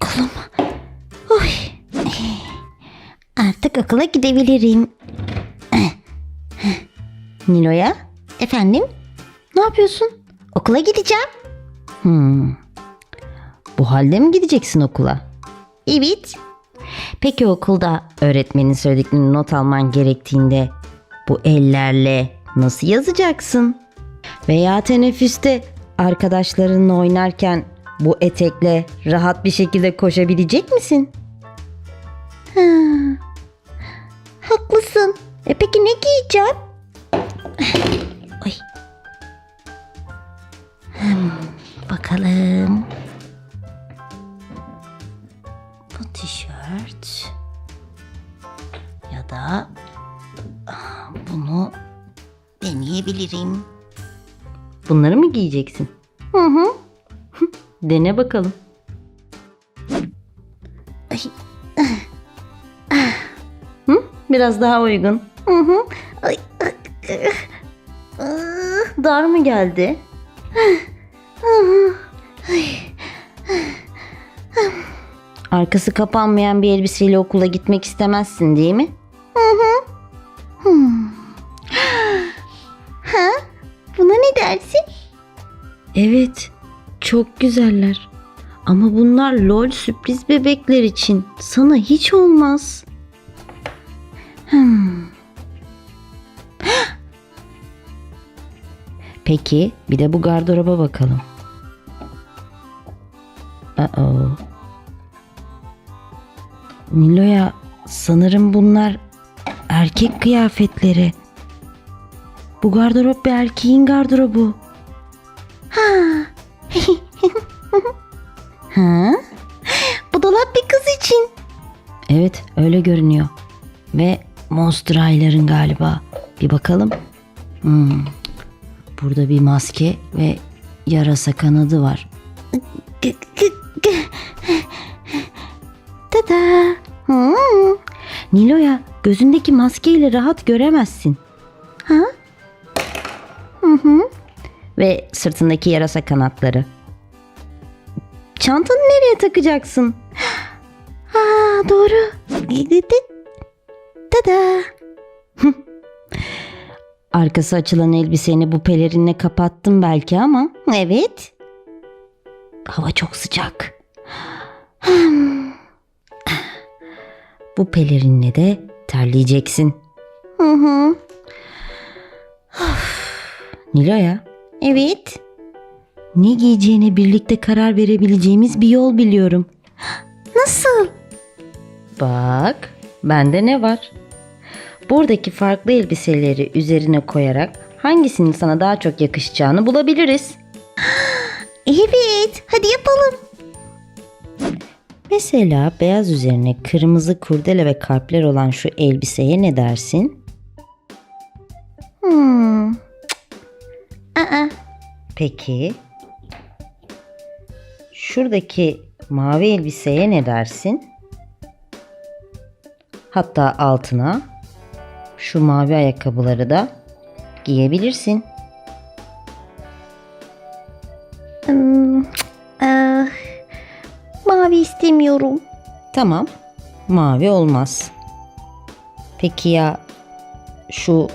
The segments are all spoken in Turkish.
Kolum. Artık okula gidebilirim. Nilo'ya? Efendim? Ne yapıyorsun? Okula gideceğim. Hmm. Bu halde mi gideceksin okula? Evet. Peki okulda öğretmenin söylediklerini not alman gerektiğinde bu ellerle nasıl yazacaksın? Veya teneffüste arkadaşlarınla oynarken bu etekle rahat bir şekilde koşabilecek misin? Ha, haklısın. E peki ne giyeceğim? Ay. Hmm, bakalım. Bu tişört ya da ah, bunu deneyebilirim. Bunları mı giyeceksin? Hı hı. Dene bakalım. Ay. Hı? Biraz daha uygun. Hı hı. Ay. Ah, Dar mı geldi? Arkası kapanmayan bir elbiseyle okula gitmek istemezsin değil mi? Hı hı. Hmm. Ha? Buna ne dersin? Evet, çok güzeller. Ama bunlar lol sürpriz bebekler için. Sana hiç olmaz. Hmm. Peki, bir de bu gardıroba bakalım. Uh-oh. Nilo'ya sanırım bunlar erkek kıyafetleri. Bu gardırop bir erkeğin gardırobu. Ha. ha? Bu dolap bir kız için. Evet öyle görünüyor. Ve Monster High'ların galiba. Bir bakalım. Hmm. Burada bir maske ve yarasa kanadı var. Tada. Hmm. Nilo'ya gözündeki maskeyle rahat göremezsin. Ha? Hı hı. Ve sırtındaki yarasa kanatları. Çantanı nereye takacaksın? Ha, doğru. Tada. Arkası açılan elbiseni bu pelerinle kapattım belki ama evet. Hava çok sıcak. Bu pelerinle de terleyeceksin. Hı hı. Nilo'ya. Evet. Ne giyeceğine birlikte karar verebileceğimiz bir yol biliyorum. Nasıl? Bak, bende ne var? Buradaki farklı elbiseleri üzerine koyarak hangisinin sana daha çok yakışacağını bulabiliriz. Evet, hadi yapalım. Mesela beyaz üzerine kırmızı kurdele ve kalpler olan şu elbiseye ne dersin? Hmm. Aa. Peki. Şuradaki mavi elbiseye ne dersin? Hatta altına şu mavi ayakkabıları da giyebilirsin. Hmm, ah, mavi istemiyorum. Tamam. Mavi olmaz. Peki ya şu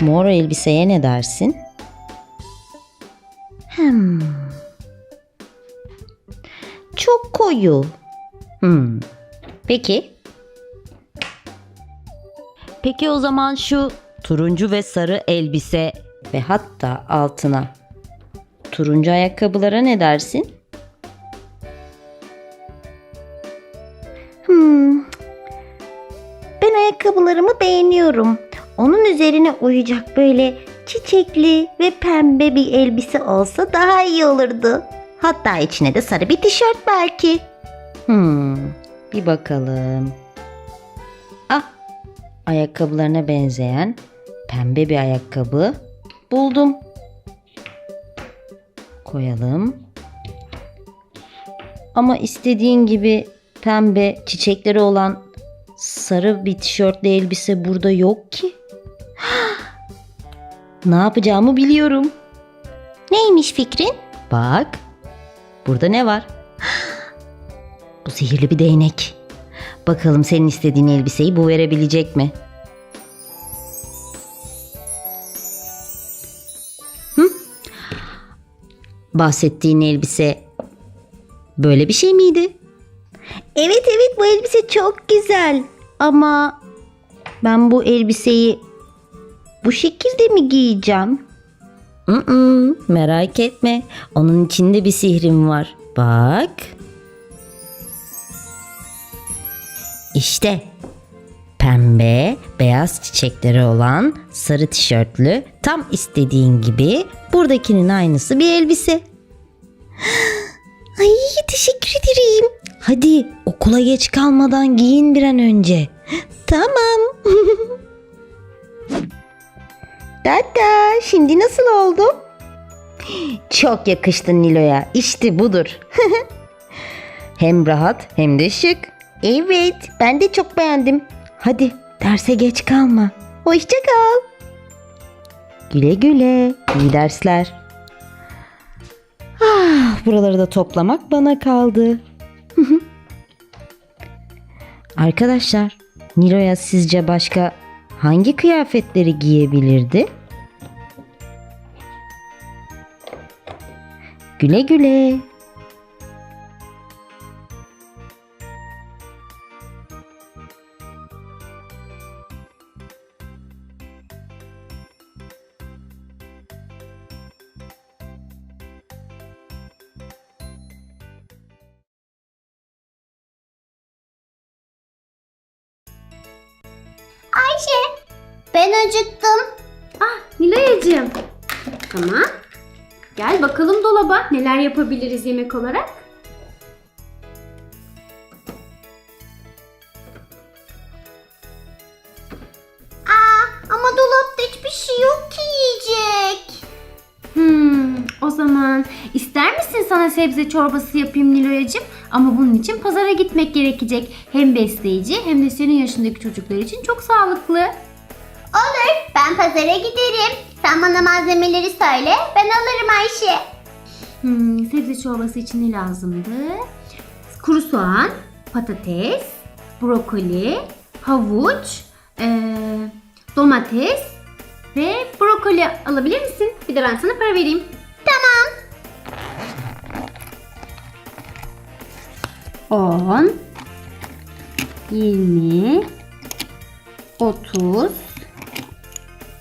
mor elbiseye ne dersin? Hmm. Çok koyu. Hmm. Peki. Peki o zaman şu turuncu ve sarı elbise ve hatta altına turuncu ayakkabılara ne dersin? Hmm. Ben ayakkabılarımı beğeniyorum. Onun üzerine uyacak böyle çiçekli ve pembe bir elbise olsa daha iyi olurdu. Hatta içine de sarı bir tişört belki. Hmm, bir bakalım. Ayakkabılarına benzeyen pembe bir ayakkabı buldum. Koyalım. Ama istediğin gibi pembe çiçekleri olan sarı bir tişörtlü elbise burada yok ki. ne yapacağımı biliyorum. Neymiş fikrin? Bak. Burada ne var? Bu sihirli bir değnek. Bakalım senin istediğin elbiseyi bu verebilecek mi? Hı? Bahsettiğin elbise böyle bir şey miydi? Evet evet bu elbise çok güzel. Ama ben bu elbiseyi bu şekilde mi giyeceğim? Mm-mm, merak etme. Onun içinde bir sihrim var. Bak. İşte pembe, beyaz çiçekleri olan sarı tişörtlü tam istediğin gibi buradakinin aynısı bir elbise. Ay teşekkür ederim. Hadi okula geç kalmadan giyin bir an önce. Tamam. Dada şimdi nasıl oldum? Çok yakıştın Nilo'ya. İşte budur. hem rahat hem de şık. Evet ben de çok beğendim. Hadi derse geç kalma. Hoşça kal. Güle güle. İyi dersler. Ah, buraları da toplamak bana kaldı. Arkadaşlar, Nilo'ya sizce başka hangi kıyafetleri giyebilirdi? Güle güle. Dolaba neler yapabiliriz yemek olarak. Aa, ama dolapta hiçbir şey yok ki yiyecek. Hmm, o zaman ister misin sana sebze çorbası yapayım Nilo'yacığım? Ama bunun için pazara gitmek gerekecek. Hem besleyici hem de senin yaşındaki çocuklar için çok sağlıklı. Olur, ben pazara giderim. Sen bana malzemeleri söyle, ben alırım Ayşe. Hmm, sebze çorbası için ne lazımdı? Kuru soğan, patates, brokoli, havuç, eee, domates ve brokoli alabilir misin? Bir de ben sana para vereyim. Tamam. 10 20 30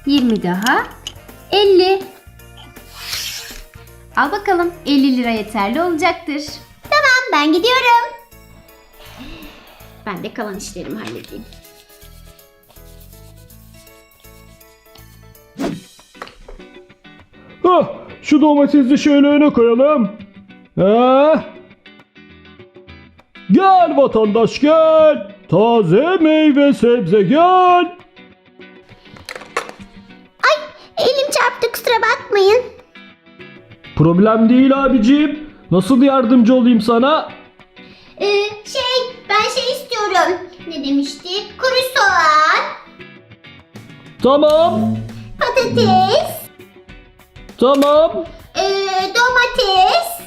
20 daha 50 Al bakalım 50 lira yeterli olacaktır. Tamam, ben gidiyorum. Ben de kalan işlerimi halledeyim. Hah, şu domatesi şöyle öne koyalım. Heh. Gel vatandaş gel. Taze meyve sebze gel. Elim çarptı, kusura bakmayın. Problem değil abicim. Nasıl yardımcı olayım sana? Ee, şey, ben şey istiyorum. Ne demiştik? Kuru soğan, Tamam. patates, Tamam. ee, domates,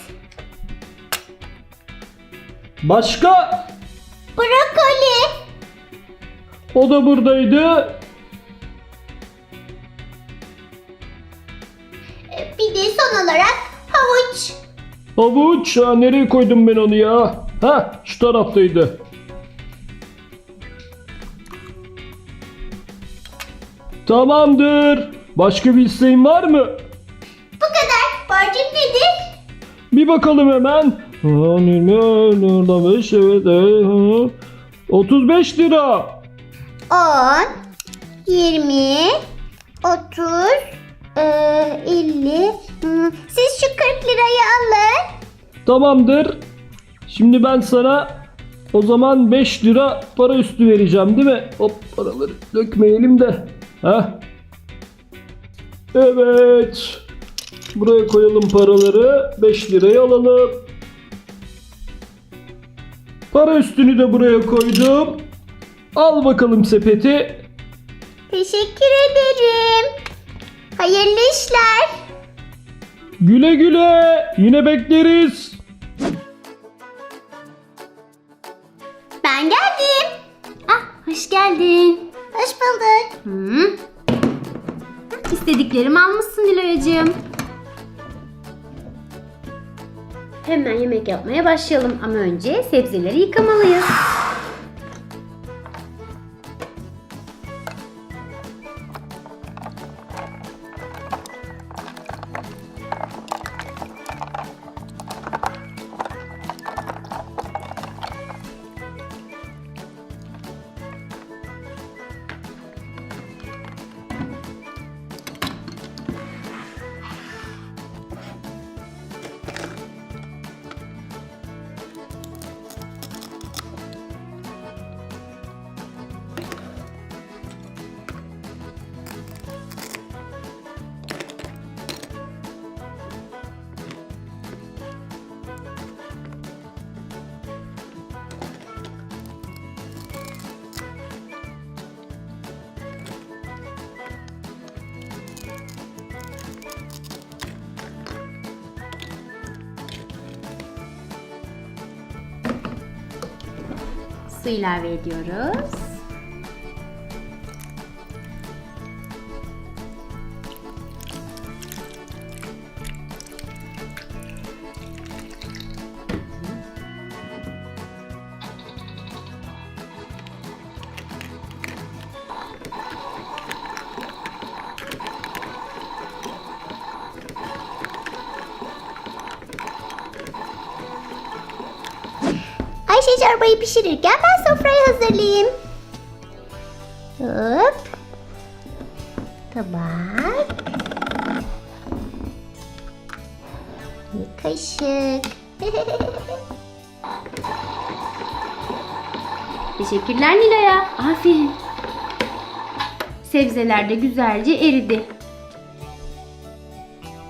Başka? brokoli. O da buradaydı. Bir de son olarak havuç. Havuç. Ha, nereye koydum ben onu ya? Ha, şu taraftaydı. Tamamdır. Başka bir isteğin var mı? Bu kadar. Borcum nedir? Bir bakalım hemen. Ha, 20, orada 5 evet. evet, ha. 35 lira. 10, 20, 30, e, 50. Hmm, Siz şu 40 lirayı alın. Tamamdır. Şimdi ben sana o zaman 5 lira para üstü vereceğim değil mi? Hop paraları dökmeyelim de. Ha? Evet. Buraya koyalım paraları. 5 lirayı alalım. Para üstünü de buraya koydum. Al bakalım sepeti. Teşekkür ederim. Hayırlı işler. Güle güle. Yine bekleriz. Ben geldim. Ah hoş geldin. Hoş bulduk. Hı. İstediklerimi almışsın Nilo'yacığım. Hemen yemek yapmaya başlayalım ama önce sebzeleri yıkamalıyız. Su ilave ediyoruz. Ayşe çorbayı pişirirken ben sofrayı hazırlayayım. Hop. Tabak. Bir kaşık. Teşekkürler Nilo'ya. Aferin. Sebzeler de güzelce eridi.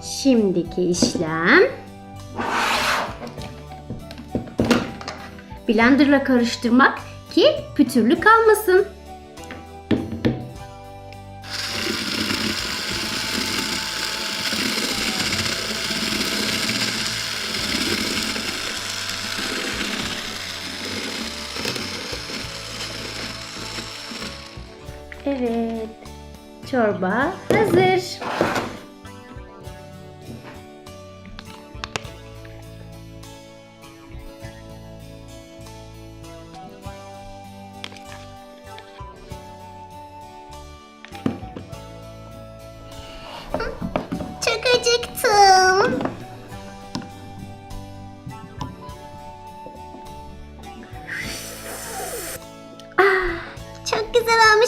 Şimdiki işlem blenderla karıştırmak ki pütürlü kalmasın. Evet. Çorba hazır.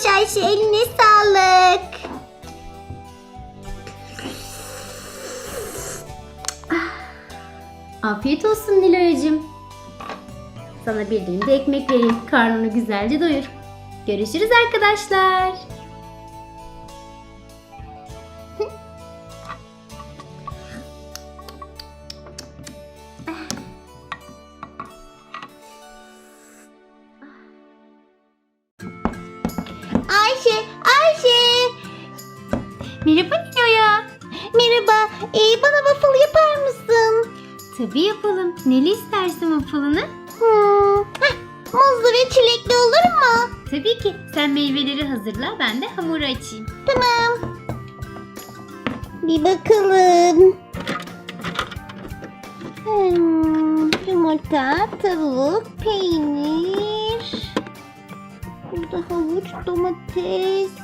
Olmuş Ayşe. Eline sağlık. Afiyet olsun Nilo'yacığım. Sana bir dilim de ekmek vereyim. Karnını güzelce doyur. Görüşürüz arkadaşlar. Merhaba Nilo'ya. Merhaba. Ee, bana waffle yapar mısın? Tabii yapalım. Neli istersin waffle'ını? Hmm. heh, Muzlu ve çilekli olur mu? Tabii ki. Sen meyveleri hazırla. Ben de hamuru açayım. Tamam. Bir bakalım. Hmm, yumurta, tavuk, peynir. Burada havuç, domates.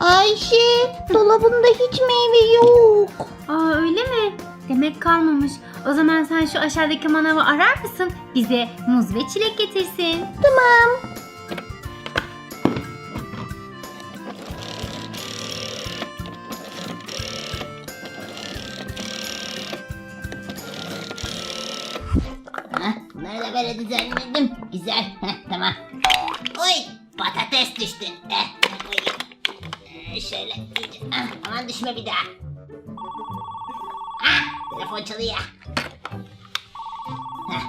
Ayşe, dolabında hiç meyve yok. Aa öyle mi? Demek kalmamış. O zaman sen şu aşağıdaki manavı arar mısın? Bize muz ve çilek getirsin. Tamam. Heh, bunları da böyle düzenledim. Güzel. Heh, tamam. Oy patates düştü. Eh, düşme bir daha. Ah, telefon çalıyor. Heh.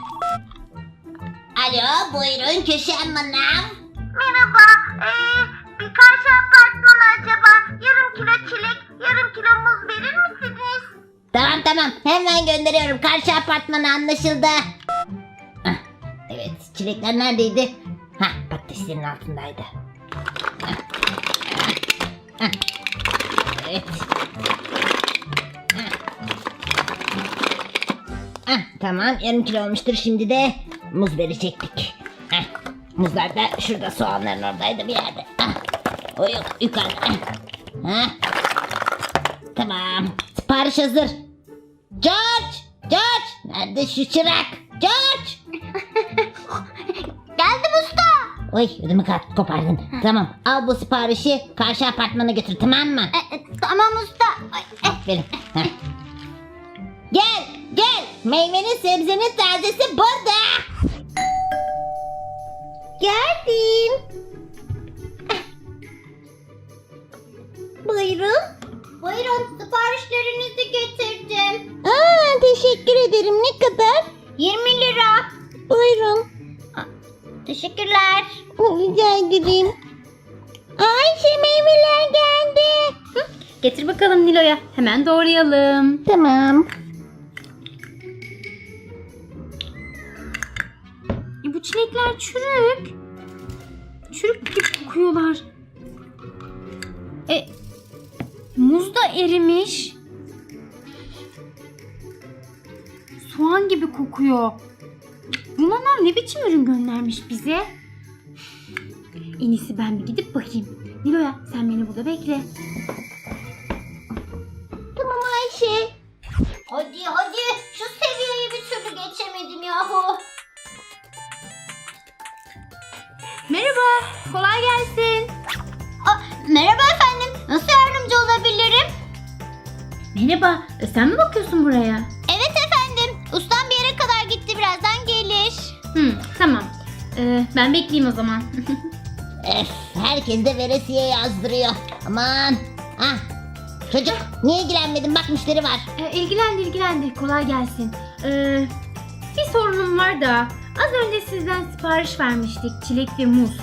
Alo, buyurun Köşem Manam. Merhaba. Ee, birkaç apartmana acaba yarım kilo çilek, yarım kilo muz verir misiniz? Tamam tamam, hemen gönderiyorum. Karşı apartmana anlaşıldı. Hah, evet, çilekler neredeydi? Ha, patateslerin altındaydı. Hah, hah. Evet. Tamam, yarım kilo olmuştur. Şimdi de muz verecektik. Hah, muzlar da şurada soğanların oradaydı bir yerde. Hah, o yok, yukarıda. Hah. Tamam, sipariş hazır. George! George! Nerede şu çırak? George! Geldim usta. Oy ödümü kap- kopardın. Tamam al bu siparişi karşı apartmana götür tamam mı? E, e, tamam usta. Ay, e, Aferin. Heh. Gel gel meyvenin sebzenin tazesi burada. Geldim. Buyurun. Buyurun siparişlerinizi getirdim. Aa, teşekkür ederim. Ne kadar? 20 lira. Buyurun. Teşekkürler. Rica ederim. Ayşe meyveler geldi. Getir bakalım Nilo'ya. Hemen doğrayalım. Tamam. E, bu çilekler çürük. Çürük gibi kokuyorlar. E, muz da erimiş. Soğan gibi kokuyor. Bu manav ne biçim ürün göndermiş bize? En iyisi ben bir gidip bakayım. Nilo'ya sen beni burada bekle. Tamam Ayşe. Hadi hadi şu seviyeyi bir türlü geçemedim yahu. Merhaba, kolay gelsin. Aa, merhaba efendim. Nasıl yardımcı olabilirim? Merhaba, e, sen mi bakıyorsun buraya? Ben bekleyeyim o zaman. Öf, herkes de veresiye yazdırıyor. Aman. Ah, çocuk niye ilgilenmedin? Bak müşteri var. Ee, ilgilendi ilgilendi. Kolay gelsin. Ee, bir sorunum var da. Az önce sizden sipariş vermiştik. Çilek ve muz.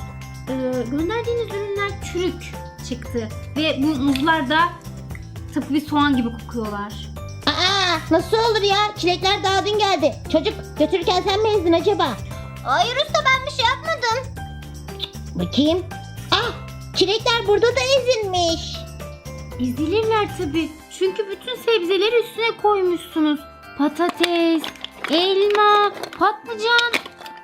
Ee, gönderdiğiniz ürünler çürük çıktı. Ve bu muzlar da tıpkı bir soğan gibi kokuyorlar. Aa, nasıl olur ya? Çilekler daha dün geldi. Çocuk götürürken sen mi ezdin acaba? Hayır usta ben. Bakayım. Ah, çilekler burada da ezilmiş. Ezilirler tabii. Çünkü bütün sebzeleri üstüne koymuşsunuz. Patates, elma, patlıcan.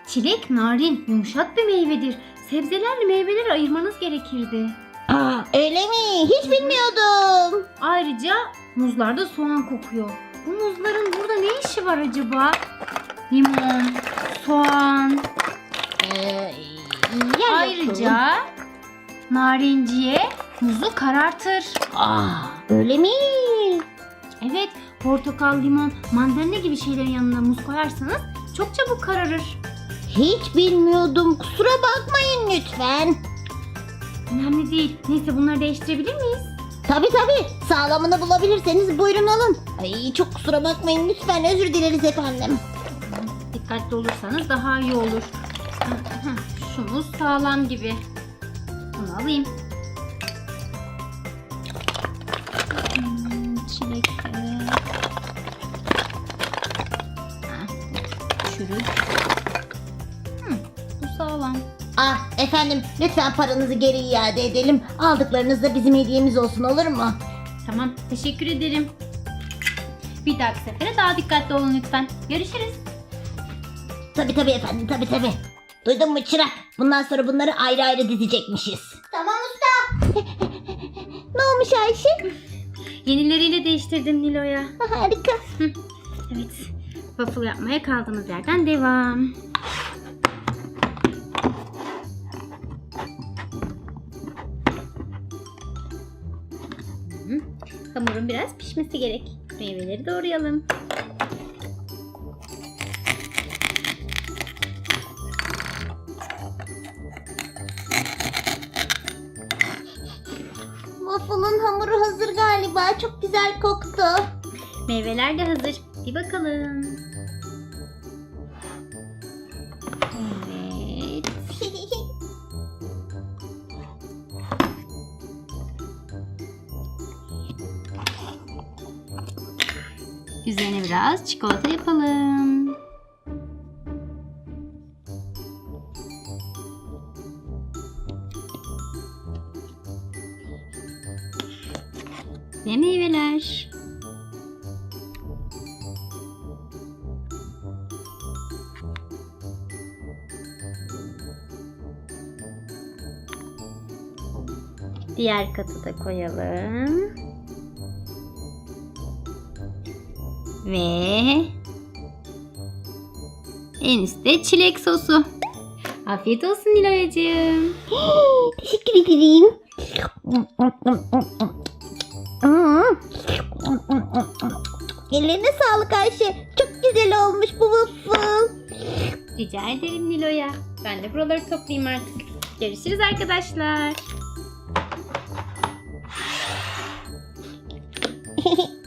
Çilek narin, yumuşak bir meyvedir. Sebzelerle meyveleri ayırmanız gerekirdi. Aa, öyle mi? Hiç bilmiyordum. Ayrıca muzlarda soğan kokuyor. Bu muzların burada ne işi var acaba? Limon, soğan. Ee, yer Ayrıca narinciye muzu karartır. Aa, öyle mi? Evet, portakal, limon, mandalina gibi şeylerin yanına muz koyarsanız çok çabuk kararır. Hiç bilmiyordum. Kusura bakmayın lütfen. Önemli değil. Neyse bunları değiştirebilir miyiz? Tabi tabi. Sağlamını bulabilirseniz buyurun alın. Ay çok kusura bakmayın lütfen özür dileriz efendim. Dikkatli olursanız daha iyi olur. Şu muz sağlam gibi. Bunu alayım. Hmm. Ha, Çürük. Hmm, bu sağlam. Ah efendim lütfen paranızı geri iade edelim. Aldıklarınız da bizim hediyemiz olsun olur mu? Tamam, teşekkür ederim. Bir dahaki sefere daha dikkatli olun lütfen. Görüşürüz. Tabi tabi efendim tabi tabi. Duydun mu çırak? Bundan sonra bunları ayrı ayrı dizecekmişiz. Tamam usta. Ne olmuş Ayşe? Yenileriyle değiştirdim Nilo'ya. Harika. Evet. Waffle yapmaya kaldığımız yerden devam. Hı, Hamurun biraz pişmesi gerek. Meyveleri doğrayalım. Galiba. Çok güzel koktu. Meyveler de hazır. Bir bakalım. Evet. Üzerine biraz çikolata yapalım. Diğer katı da koyalım. Ve en üstte çilek sosu. Afiyet olsun Nilay'cığım. Teşekkür ederim. Ellerine sağlık Ayşe. Çok güzel olmuş bu waffle. Rica ederim Nilo'ya. Ben de buraları toplayayım artık. Görüşürüz arkadaşlar. Hehehe